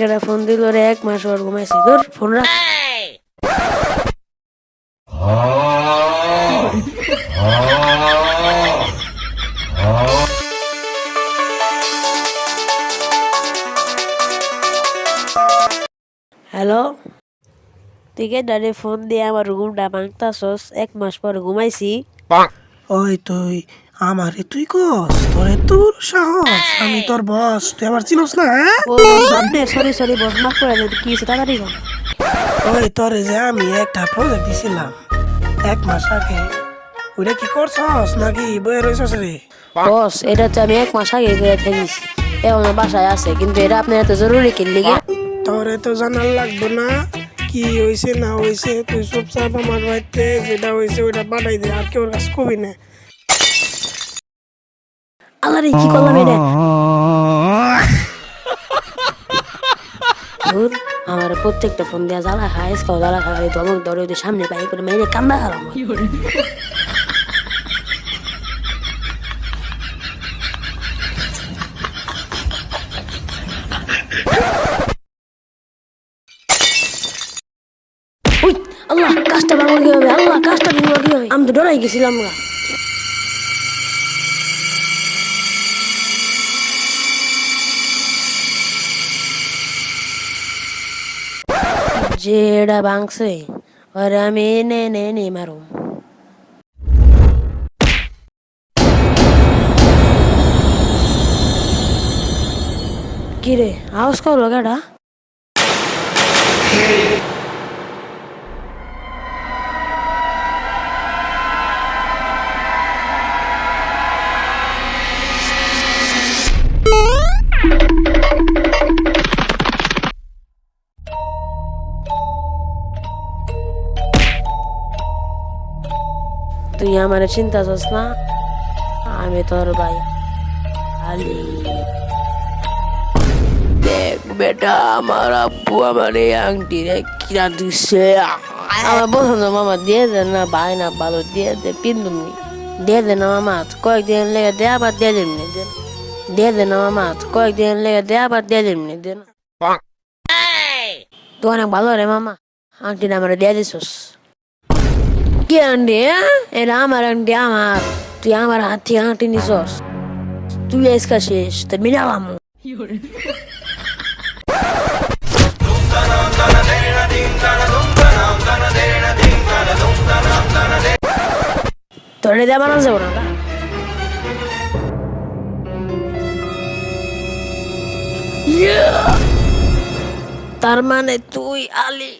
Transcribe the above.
কেটা ফোন দিল রে এক মাস ওর ঘুমাইছি তোর ফোন রাখ। হ্যালো? তুই কে ডারে ফোন দিয়ে আমার রুমটা ভাঙতাছস এক মাস পর ঘুমাইছি। ওই তুই আমারে তুই কস? তোর এত সাহস। আমি তোর বস। তুই আমার চিনস না হ্যাঁ? ও সামনে সরি সরি বস মাফ করে দে কি হয়েছে তাড়াতাড়ি ওই তোরে যে আমি একটা প্রজেক্ট দিছিলাম এক মাস আগে। ওইটা কি করছস নাকি বয়ে রয়েছস রে? বস এটা তো আমি এক মাস আগে করে ফেলিছি এখন বাসায় আছে কিন্তু এটা আপনার এত জরুরি কিনলি গে তোরে তো জানার লাগবে না কি হয়েছে না হয়েছে তুই চুপচাপ আমার বাড়িতে যেটা হয়েছে ওইটা বানাই দে আর কেউ কাজ কবি না। আল্লাহ রে কি করলাম এটা? আমার প্রত্যেকটা ফোন দেওয়া জ্বালা খায় খাও জ্বালা খাওয়া ধমক ধরে ওদের সামনে পাই করে মেরে কান্দা খালাম আল্লাহ, কাজটা ভাঙলো কি হবে আল্লাহ, কাজটা ভাঙলো কি হবে আমি তো ডরাই গেছিলাম গা যেটা ভাঙছে ওরে আমি এনে এনে এনে মারুম কিরে আওয়াজ করলো গাড়া তুই আমার চিন্তা করছ না। আমি তোর ভাই। আলি। দেখ বেটা আমার আব্বু আমার এই আংটি রে কিনা দিচ্ছে আমার পছন্দ মামা দিয়ে দে না ভাই না ভালো দিয়ে দে পিন্দুমনি দিয়ে দে না মামা কয়েকদিন লেগে দে আবার দিয়ে দিমনি দে। দিয়ে দে না মামা কয়েকদিন লেগে দে আবার দিয়ে দিমনি দে। না তুই অনেক ভালো রে মামা আংটিটা আমার দিয়ে দিছস। কি আন্টি হ্যাঁ? এটা আমার আমার তুই আমার হাত থেকে আংটি নিছস তুই আজকা শেষ, তো মিলালাম তোর এটা বানা যাব না! তার মানে তুই আলি